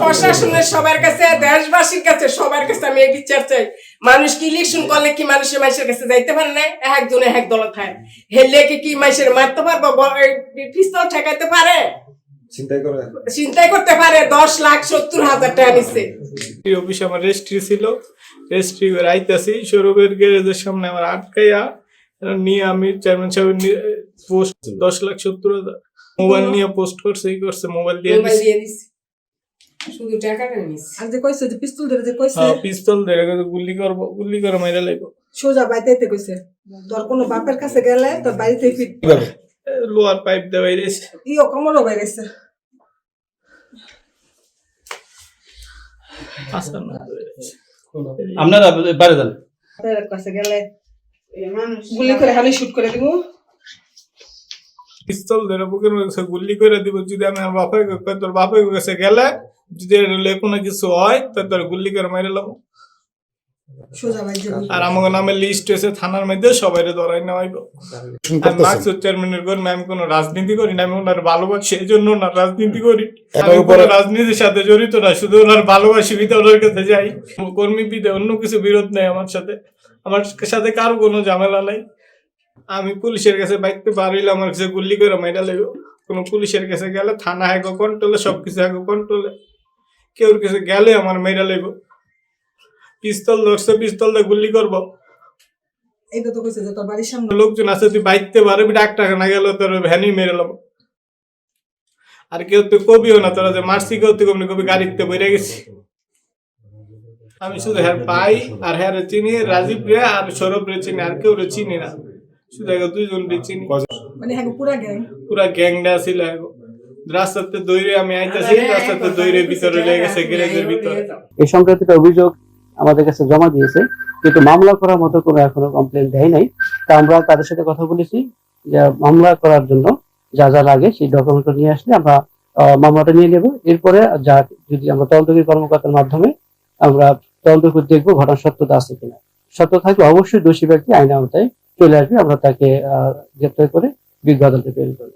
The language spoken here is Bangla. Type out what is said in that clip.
প্রশাসনের সবার কাছে দেশবাসীর কাছে সবার কাছে আমি এই বিচার চাই। মানুষ কি ইলেকশন করলে কি মানুষের মানুষের কাছে যাইতে পারে না? একজনে এক দল খায় হেললে কি কি মানুষের মারতে পারব? পিস্তল ঠেকাইতে পারে? চিন্তাই করে। চিন্তাই করতে পারে। দশ লাখ সত্তর হাজার টাকা নিচ্ছে এই অফিসে আমার রেজিস্ট্রি ছিল। রেজিস্ট্রি করে আইতাছি। সৌরভের গ্যারেজের সামনে আমার আটকাইয়া নিয়ে আমি চেয়ারম্যান সাহেব পোস্ট দশ লাখ সত্তর হাজার মোবাইল নিয়ে পোস্ট করছে করছে মোবাইল দিয়ে মোবাইল দিয়ে দিচ্ছে শুধু টাকাটা নিচ্ছে আর যে কইছে যে পিস্তল ধরে যে কইছে হ্যাঁ, পিস্তল ধরে গুলি করব গুলি করে মাইরা লাগবো সোজা বাইতে কইছে তোর কোনো বাপের কাছে গেলে তোর বাড়িতে ফিট লোয়ার পাইপ দেওয়া রয়েছে ইও কমরও বাইরেছে। আপনারা বাইরে যান। তার কাছে গেলে গুলি করে খালি শুট করে দিব। পিস্তল ধরে বুকের মধ্যে গুলি করে দিব যদি আমি আমার বাপের তোর বাপের কাছে গেলে যদি এর কোনো কিছু হয় তো তোর গুলি করে মাইরে লাম আর আমার নামে লিস্ট হয়েছে থানার মধ্যে সবাই ধরাই নেওয়া হইব আমি মাকসুদ চেয়ারম্যানের কর্মী আমি কোনো রাজনীতি করি না আমি ওনার ভালোবাসি এই জন্য ওনার রাজনীতি করি। আমি কোনো রাজনীতির সাথে জড়িত না শুধু ওনার ভালোবাসি বিধে ওনার কাছে যাই। কর্মী বিধে অন্য কিছু বিরোধ নেই আমার সাথে। আমার সাথে কারও কোনো ঝামেলা নাই। আমি পুলিশের কাছে বাইতে পারিলে আমার কাছে গুল্লি করে মাইরা লাগবে কোনো পুলিশের কাছে গেলে থানা হ্যাগো কন্ট্রোলে সব কিছু হ্যাগো কন্ট্রোলে কেউর কাছে গেলে আমার মেয়েরা লাগব পিস্তল ধরছে পিস্তল দিয়ে গুল্লি করব। এইটা তো কইছে যে তোর বাড়ির সামনে লোকজন আছে তুই বাইতে পারবি ডাক্তার না গেল তোর ভ্যানি মেরে লাম আর কেউ তো কবিও না তোরা যে মারছি কেউ তুই কবি কবি গাড়িতে বইরে গেছি। আমি শুধু হ্যাঁ পাই আর হ্যাঁ রে চিনি রাজীব রে আর সৌরভ রে চিনি আর কেউ রে চিনি না। শুধু দুইজন রে চিনি। মানে হ্যাঁ পুরা গ্যাং। পুরা গ্যাংটা ছিল এগো। রাস্তাতে দৌড়ে আমি আইতাছি রাস্তাতে দৌড়ে ভিতরে লেগে গেছে গ্যারেজের ভিতরে। এই সংক্রান্ত একটা অভিযোগ আমাদের কাছে জমা দিয়েছে কিন্তু মামলা করার মতো কোনো এখনও কমপ্লেন দেয় নাই। তা আমরা তাদের সাথে কথা বলেছি যে মামলা করার জন্য যা যা লাগে সেই ডকুমেন্ট নিয়ে আসলে আমরা আহ, মামলাটা নিয়ে নেব। এরপরে যা যদি আমরা তদন্তকারী কর্মকর্তার মাধ্যমে আমরা তদন্ত করে দেখব ঘটনার সত্যতা আছে কিনা। সত্য থাকলে অবশ্যই দোষী ব্যক্তি আইন আওতায় চলে আসবে। আমরা তাকে আহ, গ্রেপ্তার করে বিজ্ঞ আদালতে প্রেরণ করব।